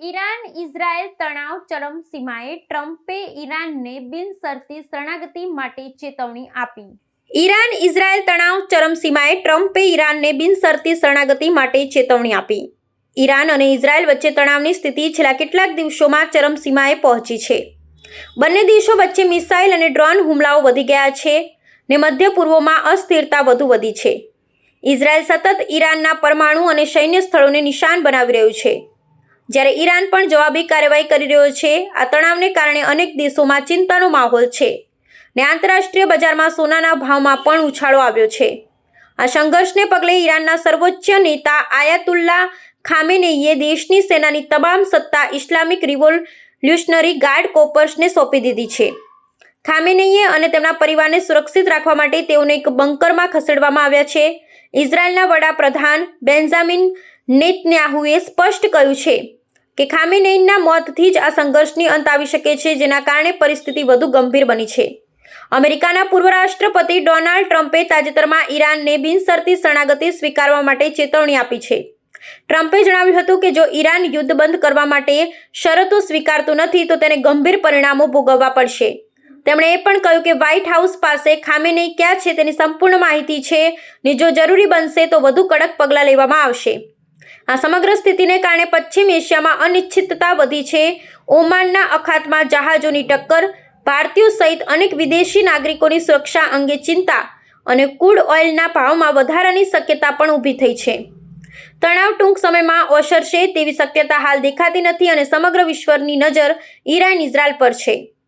Israel તણાવ ચરમસીમાએ ટ્રમ્પે ઈરાનને બિનશરતી શરણાગતિ માટે ચેતવણી આપી. ઈરાન ઇઝરાયેલ તણાવ ચરમસીમાએ ટ્રમ્પે ઈરાનને બિનશરતી શરણાગતિ માટે ચેતવણી આપી. ઈરાન અને ઇઝરાયેલ વચ્ચે તણાવની સ્થિતિ છેલ્લા કેટલાક દિવસોમાં ચરમસીમાએ પહોંચી છે. બંને દેશો વચ્ચે મિસાઇલ અને ડ્રોન હુમલાઓ વધી ગયા છે ને મધ્ય પૂર્વમાં અસ્થિરતા વધુ વધી છે. ઇઝરાયલ સતત ઈરાનના પરમાણુ અને સૈન્ય સ્થળોને નિશાન બનાવી રહ્યું છે. જ્યારે ઈરાન પણ જવાબી કાર્યવાહી કરી રહ્યો છે, આ તણાવને કારણે અનેક દેશોમાં ચિંતાનો માહોલ છે ને આંતરરાષ્ટ્રીય બજારમાં સોનાના ભાવમાં પણ ઉછાળો આવ્યો છે. આ સંઘર્ષને પગલે ઈરાનના સર્વોચ્ચ નેતા આયાતુલ્લા ખામેનેઈએ દેશની સેનાની તમામ સત્તા ઇસ્લામિક રિવોલ્યુશનરી ગાર્ડ કોપર્સને સોંપી દીધી છે. ખામેનેઈએ અને તેમના પરિવારને સુરક્ષિત રાખવા માટે તેઓને એક બંકરમાં ખસેડવામાં આવ્યા છે. ઇઝરાયલના વડાપ્રધાન બેન્ઝામિન નેતન્યાહુએ સ્પષ્ટ કહ્યું છે કે ખામેનેઈના મોતથી જ આ સંઘર્ષની અંત આવી શકે છે, જેના કારણે પરિસ્થિતિ વધુ ગંભીર બની છે. અમેરિકાના પૂર્વ રાષ્ટ્રપતિ ડોનાલ્ડ ટ્રમ્પે તાજેતરમાં ઈરાનને બિનશરતી શરણાગતિ સ્વીકારવા માટે ચેતવણી આપી છે. ટ્રમ્પે જણાવ્યું હતું કે જો ઈરાન યુદ્ધ બંધ કરવા માટે શરતો સ્વીકારતું નથી, તો તેને ગંભીર પરિણામો ભોગવવા પડશે. તેમણે એ પણ કહ્યું કે વ્હાઇટ હાઉસ પાસે ખામેનેઈ ક્યાં છે તેની સંપૂર્ણ માહિતી છે ને જો જરૂરી બનશે તો વધુ કડક પગલાં લેવામાં આવશે. આ સમગ્ર સ્થિતિને કારણે પશ્ચિમ એશિયામાં અનિશ્ચિતતા વધી છે. ઓમાનના અખાતમાં જહાજોની ટક્કર, ભારતીયો સહિત અનેક વિદેશી નાગરિકોની સુરક્ષા અંગે ચિંતા અને કૂડ ઓઇલના ભાવમાં વધારાની શક્યતા પણ ઊભી થઈ છે. તણાવ ટૂંક સમયમાં ઓસરશે તેવી શક્યતા હાલ દેખાતી નથી અને સમગ્ર વિશ્વની નજર ઈરાન ઇઝરાયલ પર છે.